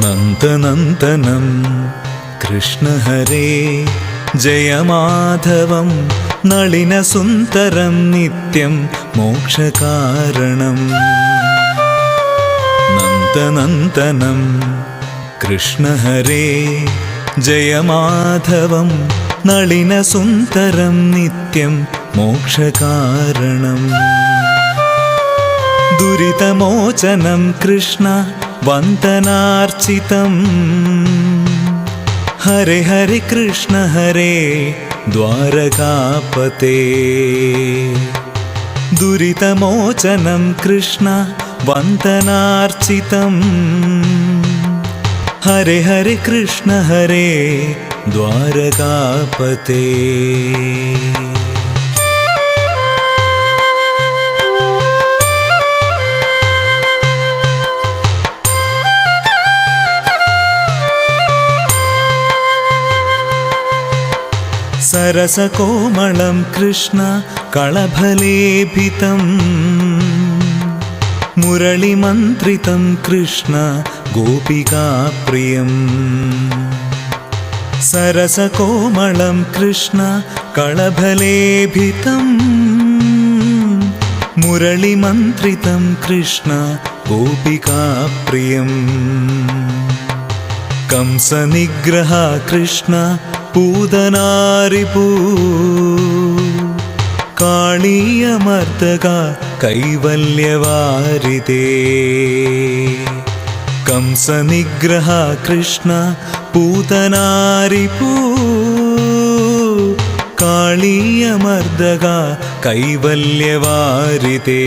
നന്ദനന്ദനം. കൃഷ്ണഹരേ ജയമാധവം നളിനസുന്ദരം നിത്യം മോക്ഷകാരണം. നന്ദനന്ദനം. കൃഷ്ണഹരേ ജയമാധവം നളിനസുന്ദരം നിത്യം മോക്ഷകാരണം. ദുരിതമോചനം കൃഷ്ണ वन्दनार्चितम्। हरे हरे कृष्ण हरे द्वारकापते। दुरितमोचनं कृष्ण वन्दनार्चितम्। हरे हरे कृष्ण हरे द्वारकापते सरसकोमलं कृष्ण कळभलेभितं मुरळिमन्त्रितं कृष्ण गोपिकाप्रियम्। सरसकोमलं कृष्ण कळभलेभितं मुरळिमन्त्रितं कृष्ण गोपिकाप्रियम्। कंसनिग्रह कृष्ण പൂതനാരിപ്പൂ കാണീയമർദ്ദക కంస నిగ్రహ కృష్ణ పూతనారిపూ. కాళీయమర్దగా కైవల్యవారితే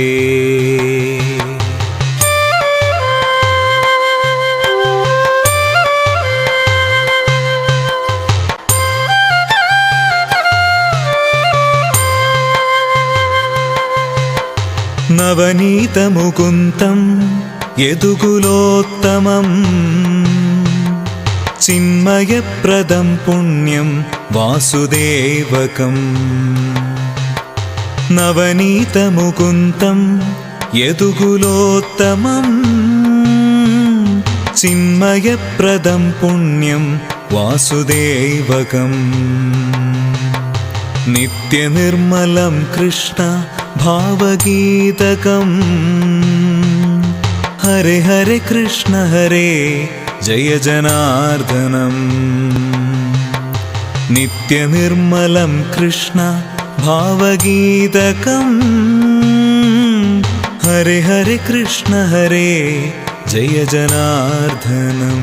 నవనీతముకుంతం ఎదుగులోత్తమం. చిన్మయప్రదం పుణ్యం వాసుదేవకం. నవనీతముకుంతం ఎదుగులోత్తమం. చిన్మయప్రదం పుణ్యం వాసుదేవకం. నిత్యనిర్మలం కృష్ణ भावगीतकम्। हरे हरे कृष्ण हरे जय जनार्दनम्। नित्यनिर्मलं कृष्ण भावगीतकम्। हरे हरे कृष्ण हरे जय जनार्दनम्।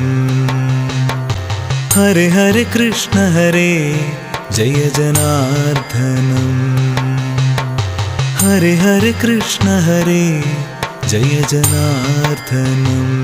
हरे हरे कृष्ण हरे जय जनार्दनम् हरे हरे कृष्ण हरे जय जनार्दनम्।